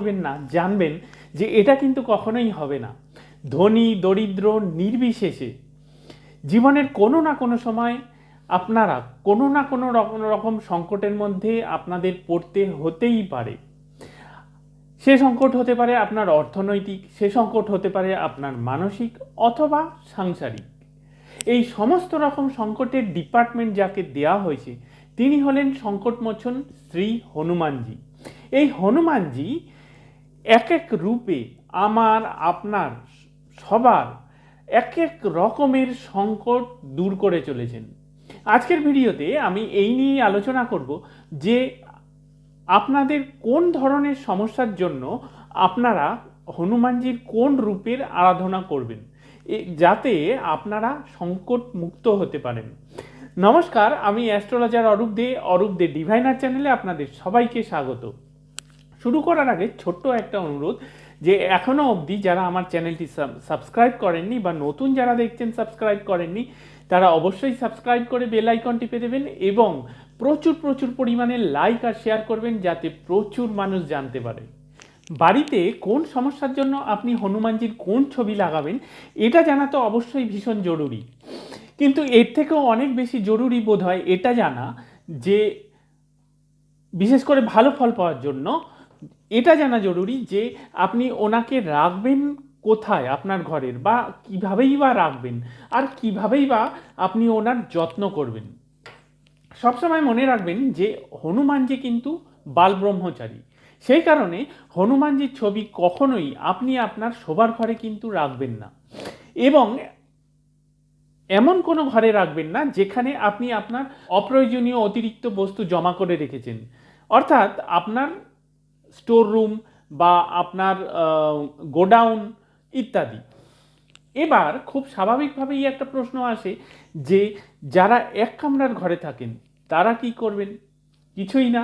করবেন না, জানবেন যে এটা কিন্তু কখনোই হবে না। ধনী, দরিদ্র, নির্বিশেষে জীবনের কোনো না কোনো সময় আপনারা কোনো না কোনো রকম রকম সংকটের মধ্যে আপনাদের পড়তে হতেই পারে। সে সংকট হতে পারে আপনার অর্থনৈতিক, সে সংকট হতে পারে আপনার মানসিক অথবা সাংসারিক। এই সমস্ত রকম সংকটের ডিপার্টমেন্ট যাকে দেওয়া হয়েছে, তিনি হলেন সংকটমোচন শ্রী হনুমানজি। এই হনুমানজি এক এক রূপে আমার, আপনার, সবার এক এক রকমের সংকট দূর করে চলেছেন। আজকের ভিডিওতে আমি এই নিয়ে আলোচনা করব যে আপনাদের কোন ধরনের সমস্যার জন্য আপনারা হনুমানজির কোন রূপের আরাধনা করবেন যাতে আপনারা সংকট মুক্ত হতে পারেন। নমস্কার, আমি অ্যাস্ট্রোলজার অরূপ দে অরূপ দে ডিভাইনার চ্যানেলে আপনাদের সবাইকে স্বাগত। শুরু করার আগে ছোট্ট একটা অনুরোধ যে এখনও অবধি যারা আমার চ্যানেলটি সাবস্ক্রাইব করেননি বা নতুন যারা দেখছেন, সাবস্ক্রাইব করেননি, তারা অবশ্যই সাবস্ক্রাইব করে বেল আইকন টিপে দেবেন এবং প্রচুর প্রচুর পরিমাণে লাইক আর শেয়ার করবেন যাতে প্রচুর মানুষ জানতে পারে। বাড়িতে কোন সমস্যার জন্য আপনি হনুমানজির কোন ছবি লাগাবেন, এটা জানা তো অবশ্যই ভীষণ জরুরি। কিন্তু এর থেকেও অনেক বেশি জরুরি বোধ হয় এটা জানা যে বিশেষ করে ভালো ফল পাওয়ার জন্য এটা জানা জরুরি যে আপনি ওনাকে রাখবেন কোথায় আপনার ঘরের বা কিভাবেই বা রাখবেন আর কিভাবেই বা আপনি ওনার যত্ন করবেন। সবসময় মনে রাখবেন যে হনুমানজি কিন্তু বাল ব্রহ্মচারী সেই কারণে হনুমানজির ছবি কখনোই আপনি আপনার শোবার ঘরে কিন্তু রাখবেন না। এবং এমন কোনো ঘরে রাখবেন না যেখানে আপনি আপনার অপ্রয়োজনীয় অতিরিক্ত বস্তু জমা করে রেখেছেন। অর্থাৎ আপনার স্টোর রুম বা আপনার গোডাউন ইত্যাদি। এবার খুব স্বাভাবিকভাবেই একটা প্রশ্ন আসে যে, যারা এক কামরার ঘরে থাকেন, তারা কি করবেন? কিছুই না।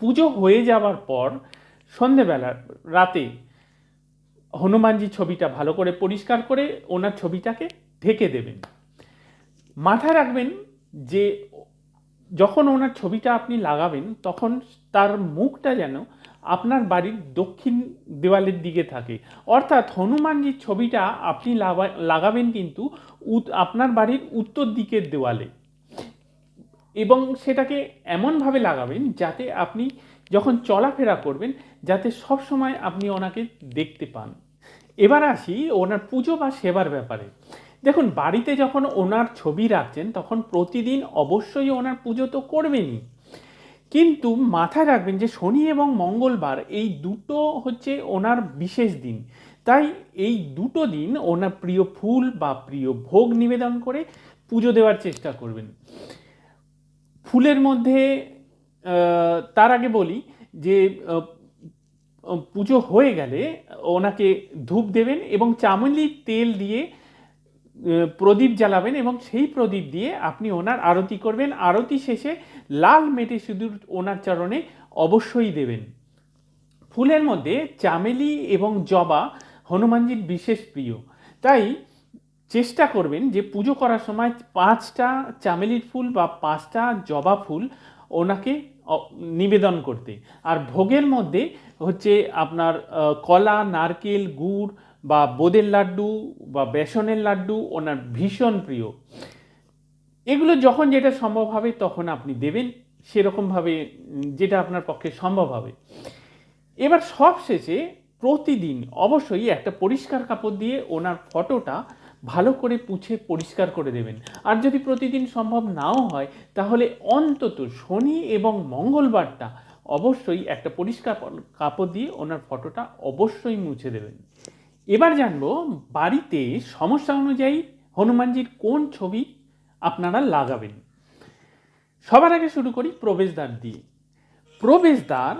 পুজো হয়ে যাওয়ার পর সন্ধেবেলা, রাতে হনুমানজি ছবিটা ভালো করে পরিষ্কার করে ওনার ছবিটাকে ঢেকে দেবেন। মাথায় রাখবেন যে যখন ওনার ছবিটা আপনি লাগাবেন, তখন তার মুখটা যেন আপনার বাড়ির দক্ষিণ দেওয়ালের দিকে থাকে। অর্থাৎ হনুমানজির ছবিটা আপনি লাগা- লাগাবেন কিন্তু আপনার বাড়ির উত্তর দিকের দেওয়ালে। এবং সেটাকে এমনভাবে লাগাবেন যাতে আপনি যখন চলাফেরা করবেন, যাতে সব সময় আপনি ওনাকে দেখতে পান। এবার আসি ওনার পুজো বা সেবার ব্যাপারে। দেখুন, বাড়িতে যখন ওনার ছবি রাখছেন, তখন প্রতিদিন অবশ্যই ওনার পুজো তো করবেনই। কিন্তু মাথায় রাখবেন যে, শনি এবং মঙ্গলবার এই দুটো হচ্ছে ওনার বিশেষ দিন। তাই এই দুটো দিন ওনার প্রিয় ফুল বা প্রিয় ভোগ নিবেদন করে পুজো দেওয়ার চেষ্টা করবেন। ফুলের মধ্যে তার আগে বলি যে পুজো হয়ে গেলে ওনাকে ধূপ দেবেন এবং চামেলির তেল দিয়ে প্রদীপ জ্বালাবেন এবং সেই প্রদীপ দিয়ে আপনি ওনার আরতি করবেন। আরতি শেষে লাল মেটে সিঁদুর ওনার চরণে অবশ্যই দেবেন। ফুলের মধ্যে চামেলি এবং জবা হনুমানজির বিশেষ প্রিয়। তাই চেষ্টা করবেন যে পুজো করার সময় পাঁচটা চামেলির ফুল বা পাঁচটা জবা ফুল ওনাকে নিবেদন করতে। আর ভোগের মধ্যে হচ্ছে আপনার কলা, নারকেল, গুড় বা বোদের লাড্ডু বা বেসনের লাড্ডু ওনার ভীষণ প্রিয়। এগুলো যখন যেটা সম্ভব হবে তখন আপনি দেবেন, সেরকমভাবে যেটা আপনার পক্ষে সম্ভব হবে। এবার সব শেষে প্রতিদিন অবশ্যই একটা পরিষ্কার কাপড় দিয়ে ওনার ফটোটা ভালো করে পুছে পরিষ্কার করে দেবেন। আর যদি প্রতিদিন সম্ভব নাও হয়, তাহলে অন্তত শনি এবং মঙ্গলবারটা অবশ্যই একটা পরিষ্কার কাপড় দিয়ে ওনার ফটোটা অবশ্যই মুছে দেবেন। এবার জানব বাড়িতে সমস্যা অনুযায়ী হনুমানজির কোন ছবি আপনারা লাগাবেন। সবার আগে শুরু করি প্রবেশদ্বার দিয়ে। প্রবেশদ্বার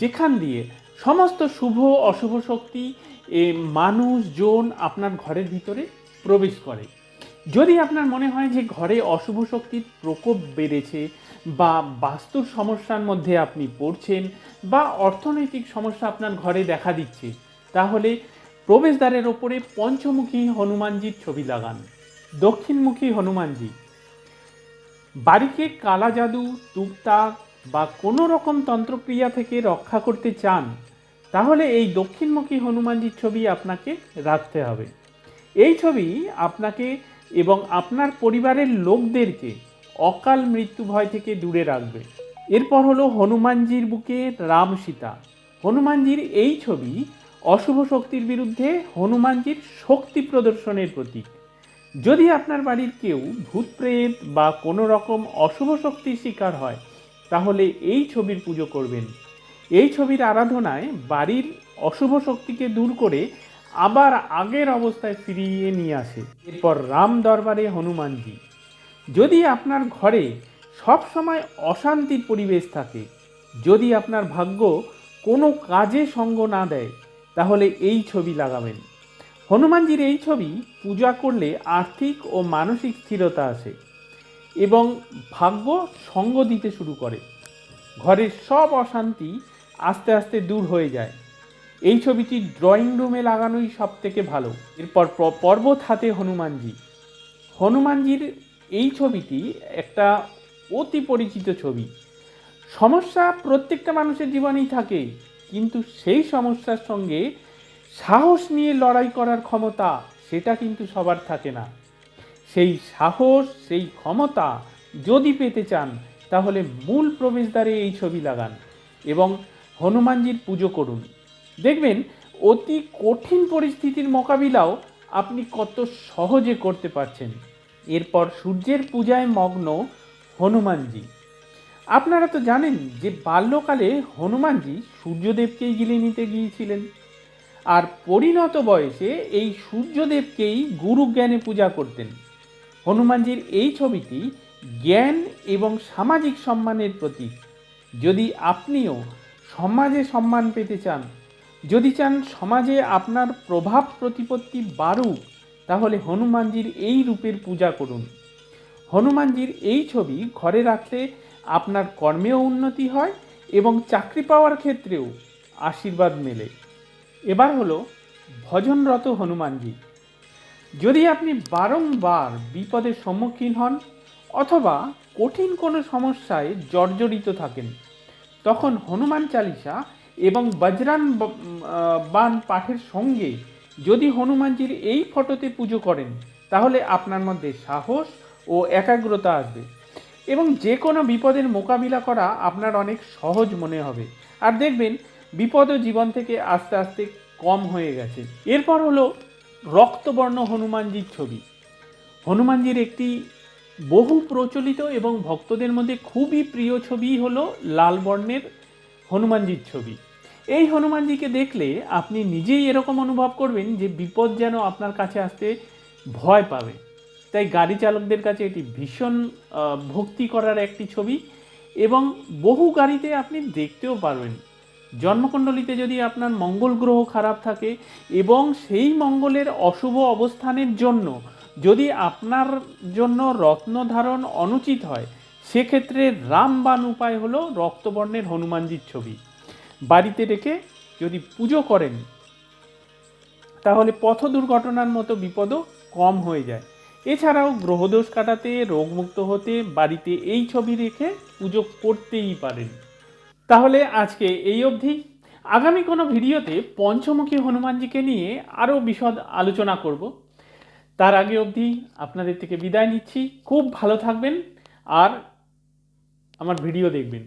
যেখান দিয়ে সমস্ত শুভ, অশুভ শক্তি মানুষজন আপনার ঘরের ভিতরে প্রবেশ করে। যদি আপনার মনে হয় যে ঘরে অশুভ শক্তির প্রকোপ বেড়েছে বা বাস্তুর সমস্যার মধ্যে আপনি পড়ছেন বা অর্থনৈতিক সমস্যা আপনার ঘরে দেখা দিচ্ছে, তাহলে প্রবেশদ্বারের ওপরে পঞ্চমুখী হনুমানজির ছবি লাগান। দক্ষিণমুখী হনুমানজি। বাড়িকে কালা জাদু টুকটাক বা কোনো রকম তন্ত্রক্রিয়া থেকে রক্ষা করতে চান, তাহলে এই দক্ষিণমুখী হনুমানজির ছবি আপনাকে রাখতে হবে। এই ছবি আপনাকে এবং আপনার পরিবারের লোকদেরকে অকাল মৃত্যু ভয় থেকে দূরে রাখবে। এরপর হলো হনুমানজির বুকে রাম সীতা। হনুমানজির এই ছবি অশুভ শক্তির বিরুদ্ধে হনুমানজির শক্তি প্রদর্শনের প্রতীক। যদি আপনার বাড়ির কেউ ভূত প্রেত বা কোনো রকম অশুভ শক্তির শিকার হয়, তাহলে এই ছবির পুজো করবেন। এই ছবির আরাধনায় বাড়ির অশুভ শক্তিকে দূর করে আবার আগের অবস্থায় ফিরিয়ে নিয়ে আসে। এরপর রাম দরবারে হনুমানজি। যদি আপনার ঘরে সব সময় অশান্তির পরিবেশ থাকে, যদি আপনার ভাগ্য কোনো কাজে সঙ্গ না দেয় তাহলে এই ছবি লাগাবেন। হনুমানজির এই ছবি পূজা করলে আর্থিক ও মানসিক স্থিরতা আসে এবং ভাগ্য সঙ্গ দিতে শুরু করে। ঘরের সব অশান্তি আস্তে আস্তে দূর হয়ে যায়। এই ছবিটি ড্রয়িং রুমে লাগানোই সব থেকে ভালো। এরপর পর্বত হাতে হনুমানজি। হনুমানজির এই ছবিটি একটা অতি পরিচিত ছবি। সমস্যা প্রত্যেকটা মানুষের জীবনেই থাকে। কিন্তু সেই সমস্যার সঙ্গে সাহস নিয়ে লড়াই করার ক্ষমতা, সেটা কিন্তু সবার থাকে না। সেই সাহস, সেই ক্ষমতা যদি পেতে চান, তাহলে মূল প্রবেশদ্বারে এই ছবি লাগান এবং হনুমানজির পুজো করুন। দেখবেন, অতি কঠিন পরিস্থিতির মোকাবিলাও আপনি কত সহজে করতে পারছেন। এরপর সূর্যের পূজায় মগ্ন হনুমানজি। আপনারা তো জানেন যে বাল্যকালে হনুমানজি সূর্যদেবকেই গিলে নিতে গিয়েছিলেন। আর পরিণত বয়সে এই সূর্যদেবকেই গুরু জ্ঞানে পূজা করতেন। হনুমানজির এই ছবিটি জ্ঞান এবং সামাজিক সম্মানের প্রতীক। যদি আপনিও সমাজে সম্মান পেতে চান, যদি চান সমাজে আপনার প্রভাব প্রতিপত্তি বাড়ুক, তাহলে হনুমানজির এই রূপের পূজা করুন। হনুমানজির এই ছবি ঘরে রাখলে আপনার কর্মেও উন্নতি হয় এবং চাকরি পাওয়ার ক্ষেত্রেও আশীর্বাদ মেলে। এবার হলো ভজনরত হনুমানজি। যদি আপনি বারংবার বিপদের সম্মুখীন হন অথবা কঠিন কোনো সমস্যায় জর্জরিত থাকেন, তখন হনুমান চালিসা এবং বজরান বান পাঠের সঙ্গে যদি হনুমানজির এই ফটোতে পুজো করেন, তাহলে আপনার মধ্যে সাহস ও একাগ্রতা আসবে। এবং যে কোনো বিপদের মোকাবিলা করা আপনার অনেক সহজ মনে হবে। আর দেখবেন, বিপদও জীবন থেকে আস্তে আস্তে কম হয়ে গেছে। এরপর হলো রক্তবর্ণ হনুমানজির ছবি। হনুমানজির একটি বহু প্রচলিত এবং ভক্তদের মধ্যে খুবই প্রিয় ছবি হলো লাল বর্ণের হনুমানজির ছবি। এই হনুমানজিকে দেখলে আপনি নিজেই এরকম অনুভব করবেন যে বিপদ যেন আপনার কাছে আসতে ভয় পাবে। তাই গাড়ি চালকদের কাছে এটি ভীষণ ভক্তি করার একটি ছবি এবং বহু গাড়িতে আপনি দেখতেও পারবেন। জন্মকুণ্ডলিতে যদি আপনার মঙ্গল গ্রহ খারাপ থাকে এবং সেই মঙ্গলের অশুভ অবস্থানের জন্য যদি আপনার জন্য রত্ন ধারণ অনুচিত হয়, সেক্ষেত্রে রামবান উপায় হলো রক্তবর্ণের হনুমানজির ছবি। বাড়িতে রেখে যদি পুজো করেন, তাহলে পথ দুর্ঘটনার মতো বিপদও কম হয়ে যায়। এছাড়াও গ্রহদোষ কাটাতে, রোগমুক্ত হতে বাড়িতে এই ছবি রেখে পুজো করতেই পারেন। তাহলে আজকে এই অবধি। আগামী কোনো ভিডিওতে পঞ্চমুখী হনুমানজিকে নিয়ে আরও বিশদ আলোচনা করব। তার আগে অবধি আপনাদের থেকে বিদায় নিচ্ছি। খুব ভালো থাকবেন আর আমার ভিডিও দেখবেন।